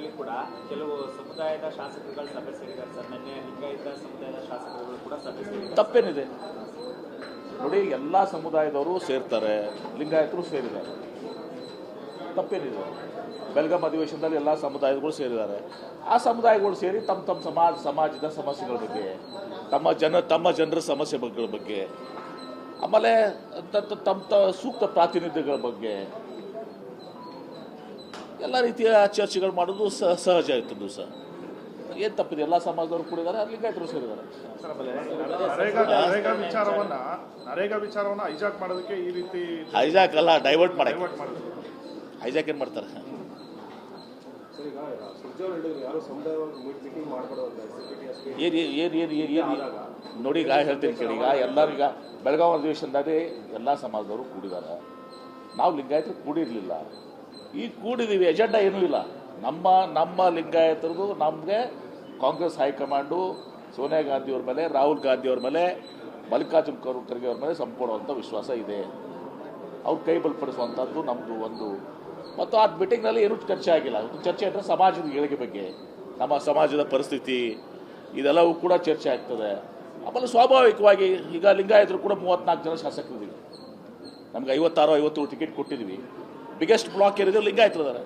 ಸಂದರ್ಭದಲ್ಲಿ ಕೂಡ ಕೆಲವು ಸಮುದಾಯದ ಶಾಸಕರುಗಳು ಸಭೆ ಸೇರಿದ್ದಾರೆ. ಸರ್, ನಿನ್ನೆ ಲಿಂಗಾಯತ ಸಮುದಾಯದ ಶಾಸಕರುಗಳು ಕೂಡ ಸಭೆ ಸೇರಿದ್ದಾರೆ. ತಪ್ಪೇನಿದೆ? ನೋಡಿ, ಎಲ್ಲ ಸಮುದಾಯದವರು ಸೇರ್ತಾರೆ, ಲಿಂಗಾಯತರು ಸೇರಿದ್ದಾರೆ. ತಪ್ಪೇನಿದೆ? ಬೆಳಗಾಂ ಅಧಿವೇಶನದಲ್ಲಿ ಎಲ್ಲ ಸಮುದಾಯಗಳು ಸೇರಿದ್ದಾರೆ. ಆ ಸಮುದಾಯಗಳು ಸೇರಿ ತಮ್ಮ ತಮ್ಮ ಸಮಾಜ ಸಮಾಜದ ಸಮಸ್ಯೆಗಳ ಬಗ್ಗೆ, ತಮ್ಮ ಜನ, ತಮ್ಮ ಜನರ ಸಮಸ್ಯೆಗಳ ಬಗ್ಗೆ, ಆಮೇಲೆ ತಮ್ಮ ಸೂಕ್ತ ಪ್ರಾತಿನಿಧ್ಯಗಳ ಬಗ್ಗೆ ಎಲ್ಲ ರೀತಿಯ ಚರ್ಚೆಗಳು ಮಾಡೋದು ಸ- ಸಹಜ ಆಯಿತು ಸಹ ಏನು ತಪ್ಪಿದೆ? ಎಲ್ಲ ಸಮಾಜದವರು ಕೂಡಿದ್ದಾರೆ ಲಿಂಗಾಯತರು ಸೇರಿದ್ದಾರೆ. ವಿಚಾರವನ್ನ ನರೇಗಾ ವಿಚಾರವನ್ನ ಹೈಜಾಕ್ ಮಾಡೋದಕ್ಕೆ ಈ ರೀತಿ ಹೈಜಾಕ್ ಅಲ್ಲ ಡೈವರ್ಟ್ ಮಾಡಕ್ಕೆ. ಹೈಜಾಕ್ ಏನು ಮಾಡ್ತಾರೆ? ಏನು ಏನು ಏನು ಏನು ಏನು ನೋಡಿ ಈಗ ಹೇಳ್ತೀನಿ ಕೇಳಿ. ಈಗ ಎಲ್ಲರೂ ಈಗ ಬೆಳಗಾವಿ ಅಧಿವೇಶನದಲ್ಲಿ ಎಲ್ಲ ಸಮಾಜದವರು ಕೂಡಿದ್ದಾರೆ. ನಾವು ಲಿಂಗಾಯತರು ಕೂಡಿರಲಿಲ್ಲ. ಈಗ ಕೂಡಿದ್ದೀವಿ ಎಜೆಂಡಾ ಏನೂ ಇಲ್ಲ. ನಮ್ಮ ನಮ್ಮ ಲಿಂಗಾಯತರದು ನಮಗೆ ಕಾಂಗ್ರೆಸ್ ಹೈಕಮಾಂಡು, ಸೋನಿಯಾ ಗಾಂಧಿಯವ್ರ ಮೇಲೆ, ರಾಹುಲ್ ಗಾಂಧಿಯವ್ರ ಮೇಲೆ, ಮಲ್ಲಿಕಾರ್ಜುನ್ ಖರ್- ಖರ್ಗೆ ಅವ್ರ ಮೇಲೆ ಸಂಪೂರ್ಣವಂಥ ವಿಶ್ವಾಸ ಇದೆ. ಅವ್ರು ಕೈ ಬಲಪಡಿಸುವಂಥದ್ದು ನಮ್ಮದು ಒಂದು. ಮತ್ತು ಆ ಮೀಟಿಂಗ್ನಲ್ಲಿ ಏನೂ ಚರ್ಚೆ ಆಗಿಲ್ಲ. ಚರ್ಚೆ ಅಂದರೆ ಸಮಾಜದ ಏಳಿಗೆ ಬಗ್ಗೆ. ನಮ್ಮ ಸಮಾಜದ ಪರಿಸ್ಥಿತಿ, ಇದೆಲ್ಲವೂ ಕೂಡ ಚರ್ಚೆ ಆಗ್ತದೆ. ಆಮೇಲೆ ಸ್ವಾಭಾವಿಕವಾಗಿ ಈಗ ಲಿಂಗಾಯತರು ಕೂಡ ಮೂವತ್ತ್ನಾಲ್ಕು ಜನ ಶಾಸಕರಿದ್ದೀವಿ. ನಮ್ಗೆ ಐವತ್ತಾರು, ಐವತ್ತೇಳು ಟಿಕೆಟ್ ಕೊಟ್ಟಿದ್ದೀವಿ. ಬಿಗ್ಗೆಸ್ಟ್ ಬ್ಲಾಕ್ ಏನಿದೆ ಲಿಂಗಾಯತರು ಇದ್ದಾರೆ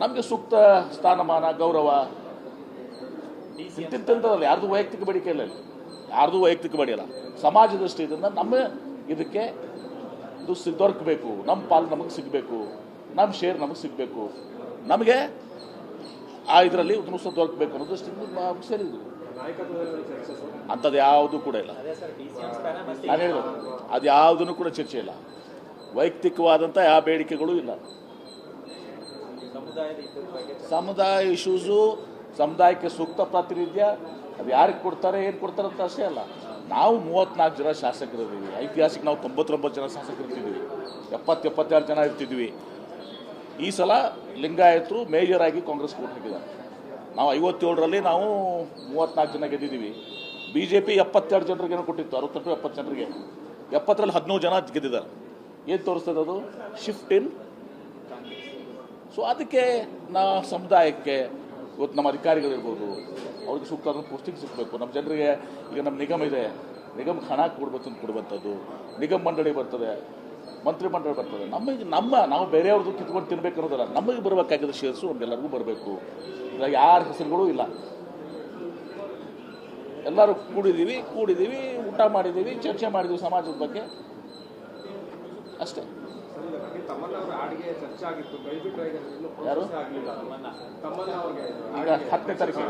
ನಮಗೆ ಸೂಕ್ತ ಸ್ಥಾನಮಾನ ಗೌರವ. ಇಂತಿಂತಲ್ಲ ಯಾರ್ದು ವೈಯಕ್ತಿಕ ಬೇಡಿಕೆ ಇಲ್ಲ. ಯಾರ್ದು ವೈಯಕ್ತಿಕ ಬೇಡಿಯಲ್ಲ ಸಮಾಜ ದೃಷ್ಟಿಯಿಂದ ನಮ್ಮ ಇದಕ್ಕೆ ಇದು ದೊರಕಬೇಕು. ನಮ್ಮ ಪಾಲು ನಮಗೆ ಸಿಗಬೇಕು. ನಮ್ಮ ಶೇರ್ ನಮಗೆ ಸಿಗಬೇಕು. ನಮಗೆ ಆ ಇದರಲ್ಲಿ ಉದ್ಮಸ ದೊರಕಬೇಕು ಅನ್ನೋ ದೃಷ್ಟಿಯಿಂದ ನಾವು ಸೇರಿದ್ವಿ ನಾಯಕತ್ವದಲ್ಲಿ ಚರ್ಚೆ ಸರ್ ಅಂಥದ್ದು ಯಾವುದು ಕೂಡ ಇಲ್ಲ. ನಾನು ಹೇಳಿದ್ರು ಅದು ಯಾವುದನ್ನು ಕೂಡ ಚರ್ಚೆ ಇಲ್ಲ. ವೈಯಕ್ತಿಕವಾದಂಥ ಯಾವ ಬೇಡಿಕೆಗಳು ಇಲ್ಲ. ಸಮುದಾಯ ಇಶ್ಯೂಸು ಸಮುದಾಯಕ್ಕೆ ಸೂಕ್ತ ಪ್ರಾತಿನಿಧ್ಯ ಅದು ಯಾರಿಗೆ ಕೊಡ್ತಾರೆ ಏನು ಕೊಡ್ತಾರೆ ಅಂತ ಅಷ್ಟೇ ಅಲ್ಲ. ನಾವು ಮೂವತ್ನಾಲ್ಕು ಜನ ಶಾಸಕರಿದ್ದೀವಿ. ಐತಿಹಾಸಿಕ ನಾವು ತೊಂಬತ್ತೊಂಬತ್ತು ಜನ ಶಾಸಕರು ಇರ್ತಿದ್ವಿ ಎಪ್ಪತ್ತು ಎಪ್ಪತ್ತೆರಡು ಜನ ಇರ್ತಿದ್ವಿ. ಈ ಸಲ ಲಿಂಗಾಯತರು ಮೇಜರ್ ಆಗಿ ಕಾಂಗ್ರೆಸ್ ಕೊಟ್ಟು ಹಾಕಿದ್ದಾರೆ. ನಾವು ಐವತ್ತೇಳರಲ್ಲಿ ನಾವು ಮೂವತ್ನಾಲ್ಕು ಜನ ಗೆದ್ದಿದ್ದೀವಿ. ಬಿ ಜೆ ಪಿ ಎಪ್ಪತ್ತೆರಡು ಜನರಿಗೆ ಏನೋ ಕೊಟ್ಟಿತ್ತು ಅರವತ್ತೆಂಟು ಎಪ್ಪತ್ತು ಜನರಿಗೆ ಎಪ್ಪತ್ತರಲ್ಲಿ ಹದಿನೈದು ಜನ ಗೆದ್ದಿದ್ದಾರೆ. ಏನು ತೋರಿಸ್ತದೆ ಅದು? ಶಿಫ್ಟ್ ಇನ್ ಸೊ ಅದಕ್ಕೆ ನಾ ಸಮುದಾಯಕ್ಕೆ ಇವತ್ತು ನಮ್ಮ ಅಧಿಕಾರಿಗಳಿರ್ಬೋದು ಅವ್ರಿಗೆ ಸೂಕ್ತವಾದ ಪೋಸ್ಟಿಂಗ್ ಸಿಗಬೇಕು. ನಮ್ಮ ಜನರಿಗೆ ಈಗ ನಮ್ಮ ನಿಗಮ ಇದೆ. ನಿಗಮಕ್ಕೆ ಹಣ ಕೊಡ್ಬೇಕು ಅಂತ ಕೊಡುವಂಥದ್ದು, ನಿಗಮ ಮಂಡಳಿ ಬರ್ತದೆ, ಮಂತ್ರಿ ಮಂಡಳಿ ಬರ್ತದೆ. ನಮಗೆ, ನಮ್ಮ, ನಾವು ಬೇರೆಯವ್ರದ್ದು ಕಿತ್ಕೊಂಡು ತಿನ್ಬೇಕು ಅನ್ನೋದಲ್ಲ ನಮಗೆ ಬರಬೇಕಾಗಿದ್ದ ಶೇರ್ಸು ನಮಗೆಲ್ಲರಿಗೂ ಬರಬೇಕು. ಇಲ್ಲ ಯಾರ ಹೆಸರುಗಳು ಇಲ್ಲ. ಎಲ್ಲರೂ ಕೂಡಿದ್ದೀವಿ ಕೂಡಿದ್ದೀವಿ ಊಟ ಮಾಡಿದ್ದೀವಿ ಚರ್ಚೆ ಮಾಡಿದ್ದೀವಿ ಸಮಾಜದ ಬಗ್ಗೆ. ಇನ್ನೂ ಯಾರು? ಈಗ ಹತ್ತನೇ ತಾರೀಕು.